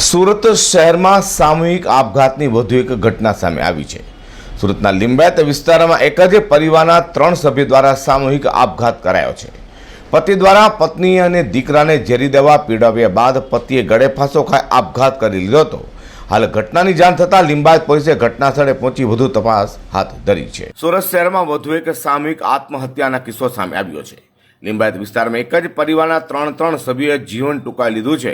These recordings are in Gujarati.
સુરત શહેરમાં સામૂહિક આપઘાતની વધુ એક ઘટના સામે આવી છે. સુરતના લિંબાયત વિસ્તારમાં એક જ પરિવારના ત્રણ સભ્યો દ્વારા સામૂહિક આપઘાત કરાયો છે. પતિ દ્વારા પત્ની અને દીકરાને ઝેરી દવા પીડાવ્યા બાદ પતિએ ગળે ફાંસો ખાઈ આપઘાત કરી લીધો હતો. હાલ ઘટનાની જાણ થતાં લિંબાયત પોલીસે ઘટના સ્થળે પહોંચી વધુ તપાસ હાથ ધરી છે. સુરત શહેરમાં વધુ એક સામૂહિક આત્મહત્યાના કિસ્સો સામે આવ્યો છે. લિંબાયત વિસ્તારમાં એક જ પરિવારના ત્રણ ત્રણ સભ્યોએ જીવન ટૂંકાવી લીધું છે.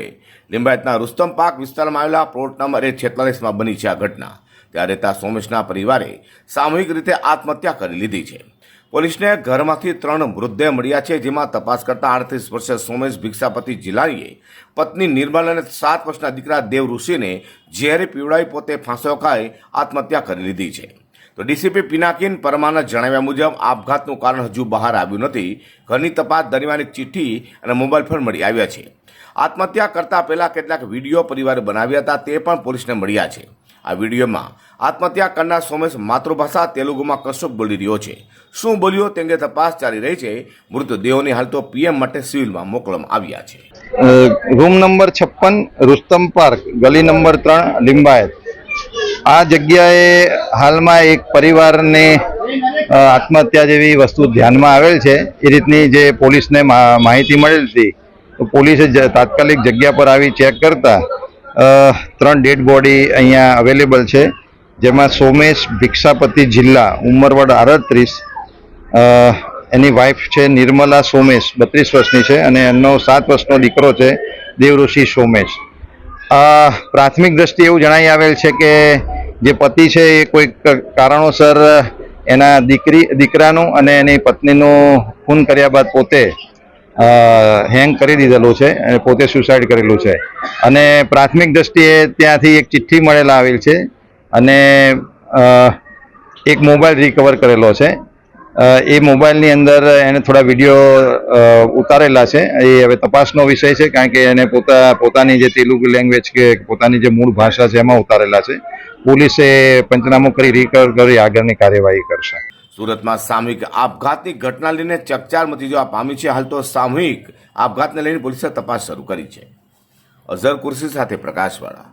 લિંબાયતના રુસ્તમ પાક વિસ્તારમાં આવેલા પ્લોટ નંબર એ છેતાલીસમાં બની છે આ ઘટના. ત્યારે રહેતા સોમેશના પરિવારે સામૂહિક રીતે આત્મહત્યા કરી લીધી છે. પોલીસને ઘરમાંથી ત્રણ મૃતદેહ મળ્યા છે, જેમાં તપાસ કરતા આડત્રીસ વર્ષે સોમેશ ભિક્ષાપતિ જિલ્લાનીએ પત્ની નિર્મલ અને સાત વર્ષના દીકરા દેવ ઋષિને ઝેર પીવડાવી પોતે ફાંસો ખાઈ આત્મહત્યા કરી લીધી છે. તો ડીસીપી પિનાકીન પરમાના જણાવ્યા મુજબ આપઘાતનું કારણ હજુ બહાર આવ્યું નથી. ઘરની તપાસ દરમિયાન એક ચિઠ્ઠી અને મોબાઈલ ફોન મળી આવ્યા છે. આત્મહત્યા કરતા પહેલા કેટલાક વીડિયો પરિવારે બનાવ્યા હતા, તે પણ પોલીસને મળ્યા છે. આ વિડીયોમાં, આત્મહત્યા કરનાર સોમેશ માતૃભાષા તેલુગુમાં કશુંક બોલી રહ્યો છે. શું બોલ્યો તે અંગે તપાસ ચાલી રહી છે. મૃતદેહોની હાલ તો પીએમ માટે સિવિલમાં મોકલવામાં આવ્યા છે. રૂમ નંબર છપ્પન, રુસ્તમ પાર્ક, ગલી નંબર ત્રણ, લિંબાયત. આ જગ્યાએ હાલમાં એક પરિવારને આત્મહત્યા જેવી વસ્તુ ધ્યાનમાં આવેલ છે. એ રીતની જે પોલીસને માહિતી મળેલ હતી, તો પોલીસે તાત્કાલિક જગ્યા પર આવી ચેક કરતા ત્રણ ડેડ બોડી અહીંયા અવેલેબલ છે. જેમાં સોમેશ ભિક્ષાપતિ જિલ્લા, ઉંમરવડ આડત્રીસ એની વાઇફ છે નિર્મલા સોમેશ, બત્રીસ વર્ષની છે અને એમનો સાત વર્ષનો દીકરો છે દેવઋષિ સોમેશ. પ્રાથમિક દ્રષ્ટિએ એવું જણાઈ આવેલ છે કે જે પતિ છે એ કોઈક કારણોસર એના દીકરી, દીકરાનું અને એની પત્નીનું ખૂન કર્યા બાદ પોતે હેંગ કરી દીધેલું છે અને પોતે સુસાઇડ કરેલું છે. અને પ્રાથમિક દ્રષ્ટિએ ત્યાંથી એક ચિઠ્ઠી મળેલા આવેલ છે અને એક મોબાઈલ રિકવર કરેલો છે. એ મોબાઈલની અંદર એને થોડા વીડિયો ઉતારેલા છે. એ હવે તપાસનો વિષય છે કારણ કે એને પોતા, પોતાની જે તેલુગુ લેંગ્વેજ કે પોતાની જે મૂળ ભાષા છે એમાં ઉતારેલા છે. પોલીસે પંચનામું કરી રિકવર કરી આગળની કાર્યવાહી કરશે. સુરતમાં સામૂહિક આપઘાતની ઘટના લઈને ચકચાર મચી જવા પામી છે. હાલ તો સામૂહિક આપઘાતને લઈને પોલીસે તપાસ શરૂ કરી છે. અઝર કુર્સી સાથે પ્રકાશવાળા.